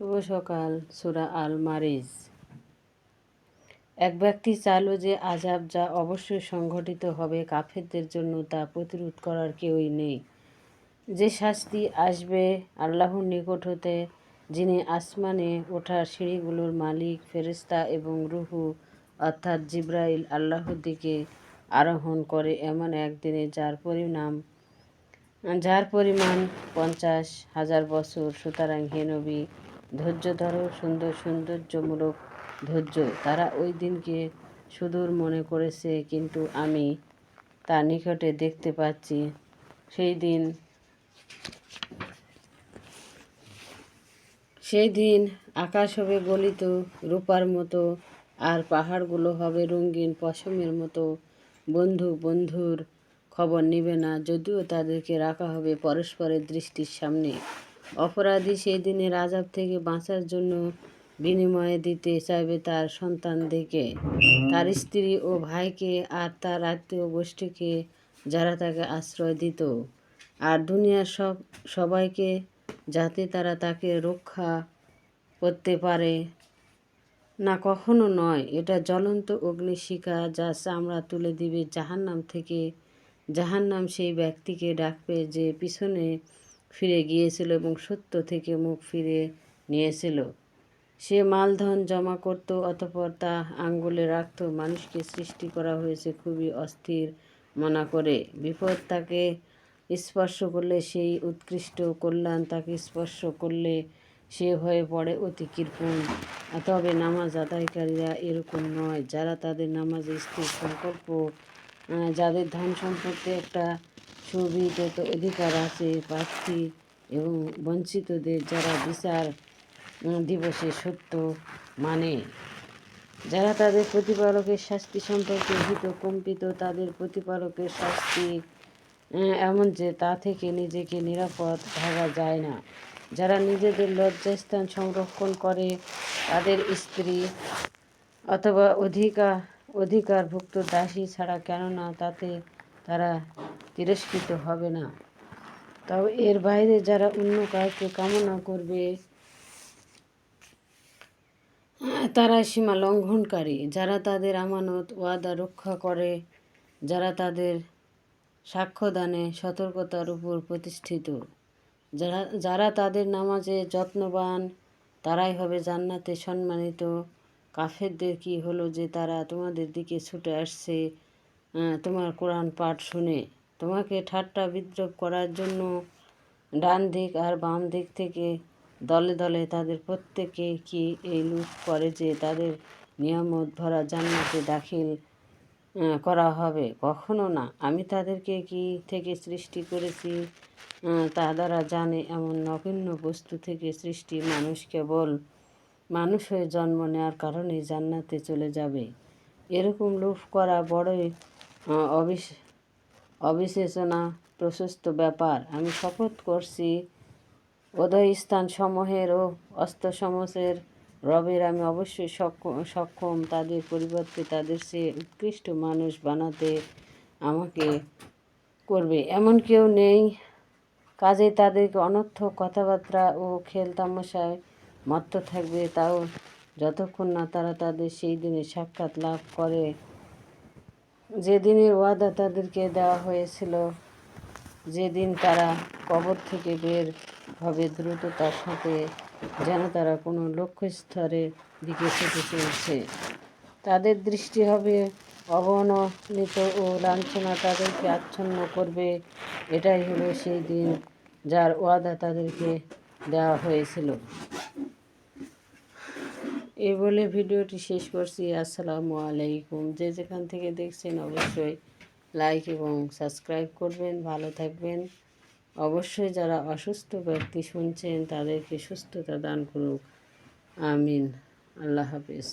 শুভ সকাল, সুরা আল মারিজ এক ব্যক্তি চাইল যে আজাব যা অবশ্যই সংঘটিত হবে কাফেরদের জন্য তা প্রতিরোধ করার কেউই নেই। যে শাস্তি আসবে আল্লাহর নিকট হতে, যিনি আসমানে ওঠার সিঁড়িগুলোর মালিক ফেরিস্তা এবং রুহু, অর্থাৎ জিব্রাইল আল্লাহর দিকে আরোহণ করে এমন একদিনে যার পরিণাম, যার পরিমাণ পঞ্চাশ হাজার বছর। সুতরাং হে নবী ধৈর্য ধরো, সুন্দর সৌন্দর্যমূলক ধৈর্য। তারা ওই দিনকে সুদূর মনে করেছে, কিন্তু আমি তার নিকটে দেখতে পাচ্ছি, সেই দিন সেই দিন আকাশ হবে গলিত রূপার মতো, আর পাহাড়গুলো হবে রঙিন পশমের মতো। বন্ধু বন্ধুর খবর নিবে না, যদিও তাদেরকে রাখা হবে পরস্পরের দৃষ্টির সামনে। অপরাধী সেই দিনের আজাব থেকে বাঁচার জন্য বিনিময়ে দিতে চাইবে তার সন্তানদেরকে। তার স্ত্রী ও ভাইকে আর তার আত্মীয় গোষ্ঠীকে যারা তাকে আশ্রয় দিত। আর দুনিয়ার সব, সবাইকে যাতে তারা তাকে রক্ষা করতে পারে। না, কখনো নয়। এটা জ্বলন্ত অগ্নিশিখা যা চামড়া তুলে দিবে জাহান্নাম থেকে। জাহান্নাম সেই ব্যক্তিকে ডাকবে যে পিছনে ফিরে গিয়েছিল এবং সত্য থেকে মুখ ফিরে নিয়েছিল। সে মালধন জমা করত, অতপর তা আঙ্গুলে রাখত। মানুষকে সৃষ্টি করা হয়েছে খুবই অস্থির মনা করে। বিপদ তাকে স্পর্শ করলে, সেই উৎকৃষ্ট কল্যাণ তাকে স্পর্শ করলে সে হয়ে পড়ে অতি কৃপণ। তবে নামাজ আদায়কারীরা এরকম নয়। যারা তাদের নামাজে স্থির সংকল্প যাদের ধন সম্পত্তি একটা সুবিধত অধিকার আছে, প্রার্থী এবং বঞ্চিতদের যারা বিচার দিবসে সত্য মানে। যারা তাদের প্রতিপালকের শাস্তি সম্পর্কে ভীত কম্পিত, তাদের প্রতিপালকের শাস্তি এমন যে তা থেকে নিজেকে নিরাপদ ভাবা যায় না। যারা নিজেদের লজ্জাস্থান সংরক্ষণ করে, তাদের স্ত্রী অথবা অধিকার অধিকারভুক্ত দাসী ছাড়া কেননা তাতে তারা তিরস্কৃত হবে না। তবে এর বাইরে যারা অন্য কাউকে কামনা করবে, তারা সীমা লঙ্ঘনকারী। যারা তাদের আমানত, ওয়াদা রক্ষা করে, যারা তাদের সাক্ষ্যদানে সতর্কতার উপর প্রতিষ্ঠিত। যারা যারা তাদের নামাজে যত্নবান, তারাই হবে জান্নাতে সম্মানিত। কাফেরদের কি হলো যে তারা তোমাদের দিকে ছুটে আসছে? তোমার কোরআন পাঠ শুনে। তোমাকে ঠাট্টা বিদ্রোপ করার জন্য ডান দিক আর বাম দিক থেকে দলে দলে তাদের প্রত্যেকে কি এই লুট করে যে তাদের নিয়ামত ভরা জান্নাতে দাখিল করা হবে? কখনো না। আমি তাদেরকে কি থেকে সৃষ্টি করেছি? তা দ্বারা জানে এমন নগণ্য বস্তু থেকে সৃষ্টি মানুষ কেবল মানুষ হয়ে জন্ম নেওয়ার কারণে জান্নাতে চলে যাবে। এরকম লোভ করা বড়ই অবিশেষণা প্রশস্ত ব্যাপার। আমি শপথ করছি উদয়স্থান সমূহের ও অস্তসমূহের রবের আমি অবশ্যই সক্ষম। তাদের পরিবর্তে তাদের সে উৎকৃষ্ট মানুষ বানাতে আমাকে করবে। এমন কেউ নেই, কাজে তাদেরকে অনর্থ কথাবার্তা ও খেল তামাশায় মত্ত থাকবে। তাও যতক্ষণ না তারা তাদের সেই দিনে সাক্ষাৎ লাভ করে যে দিনের ওয়াদা তাদেরকে দেওয়া হয়েছিল, যেদিন তারা কবর থেকে বের হবে দ্রুততার সাথে যেন তারা কোনো লক্ষ্যস্তরের দিকে ছুটে চলছে। তাদের দৃষ্টি হবে অবনমিত ও লাঞ্ছনা তাদেরকে আচ্ছন্ন করবে। এটাই হলো সেই দিন যার ওয়াদা তাদেরকে দেওয়া হয়েছিল। এই বলে ভিডিওটি শেষ করছি। আসসালামু আলাইকুম। যে যেখান থেকে দেখছেন অবশ্যই লাইক এবং সাবস্ক্রাইব করবেন। ভালো থাকবেন। অবশ্যই যারা অসুস্থ ব্যক্তি শুনছেন, তাদেরকে সুস্থতা দান করুক। আমিন। আল্লাহ হাফিজ।